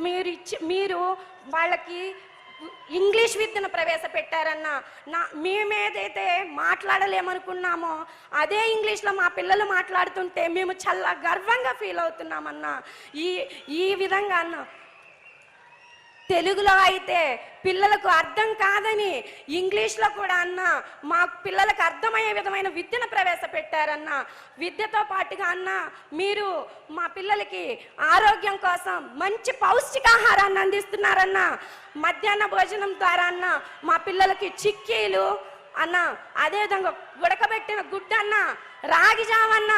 మీరు ఇచ్చి మీరు వాళ్ళకి ఇంగ్లీష్ విద్యను ప్రవేశపెట్టారన్న నా మేమేదైతే మాట్లాడలేమనుకున్నామో అదే ఇంగ్లీష్లో మా పిల్లలు మాట్లాడుతుంటే మేము చాలా గర్వంగా ఫీల్ అవుతున్నామన్నా ఈ ఈ విధంగా అన్న తెలుగులో అయితే పిల్లలకు అర్థం కాదని ఇంగ్లీష్లో కూడా అన్న మా పిల్లలకు అర్థమయ్యే విధమైన విద్యను ప్రవేశపెట్టారన్న విద్యతో పాటుగా అన్న మీరు మా పిల్లలకి ఆరోగ్యం కోసం మంచి పౌష్టికాహారాన్ని అందిస్తున్నారన్న మధ్యాహ్న భోజనం ద్వారా అన్న మా పిల్లలకి చిక్కీలు అన్న అదేవిధంగా ఉడకబెట్టిన గుడ్డ అన్న రాగి జావన్న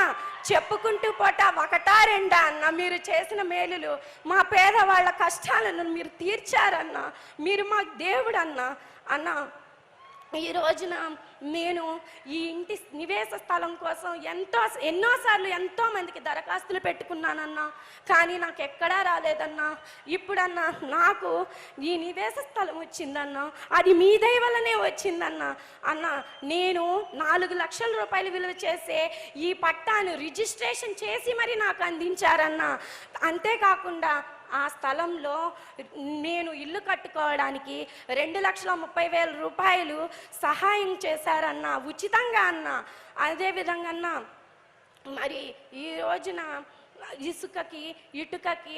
చెప్పుకుంటూ పోట ఒకటా రెండా అన్న మీరు చేసిన మేలులు మా పేదవాళ్ళ కష్టాలను మీరు తీర్చారన్న మీరు మా దేవుడన్నా అన్నా. అన్న ఈ రోజున నేను ఈ ఇంటి నివేశ స్థలం కోసం ఎంతో ఎన్నోసార్లు ఎంతో మందికి దరఖాస్తులు పెట్టుకున్నానన్నా కానీ నాకు ఎక్కడా రాలేదన్నా. ఇప్పుడన్నా నాకు ఈ నివేశ స్థలం వచ్చిందన్నా అది మీ దయ వల్లనే వచ్చిందన్నా. అన్న నేను నాలుగు లక్షల రూపాయలు విలువ చేసే ఈ పట్టాను రిజిస్ట్రేషన్ చేసి మరి నాకు అందించారన్నా. అంతేకాకుండా ఆ స్థలంలో నేను ఇల్లు కట్టుకోవడానికి రెండు లక్షల ముప్పై వేల రూపాయలు సహాయం చేశారన్న ఉచితంగా అన్న అదేవిధంగా అన్న మరి ఈ రోజున ఇసుకకి ఇటుకకి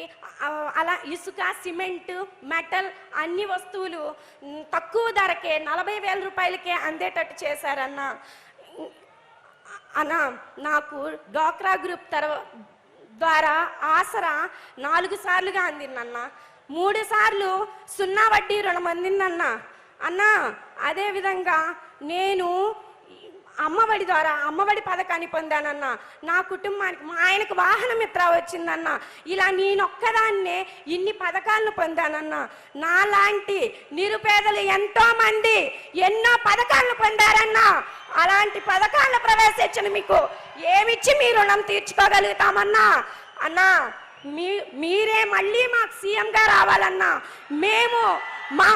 అలా ఇసుక సిమెంట్ మెటల్ అన్ని వస్తువులు తక్కువ ధరకే నలభై వేల రూపాయలకే అందేటట్టు చేశారన్న. అన్న నాకు డ్వాక్రా గ్రూప్ తర్వా ద్వారా ఆసరా నాలుగు సార్లుగా అందిందన్న. మూడు సార్లు సున్నా వడ్డీ రుణం అందిందన్న. అన్నా అదేవిధంగా నేను అమ్మఒడి ద్వారా అమ్మఒడి పథకాన్ని పొందానన్న. నా కుటుంబానికి మా ఆయనకు వాహనం మిత్ర వచ్చిందన్న. ఇలా నేనొక్కదాన్నే ఇన్ని పథకాలను పొందానన్న. నాలాంటి నిరుపేదలు ఎంతో మంది ఎన్నో పథకాలను పొందారన్నా. అలాంటి పథకాలను ప్రవేశించిన మీకు ఏమిచ్చి మీ రుణం తీర్చుకోగలుగుతామన్నా? అన్నా మీ మీరే మళ్ళీ మాకు సీఎంగా రావాలన్నా మేము మా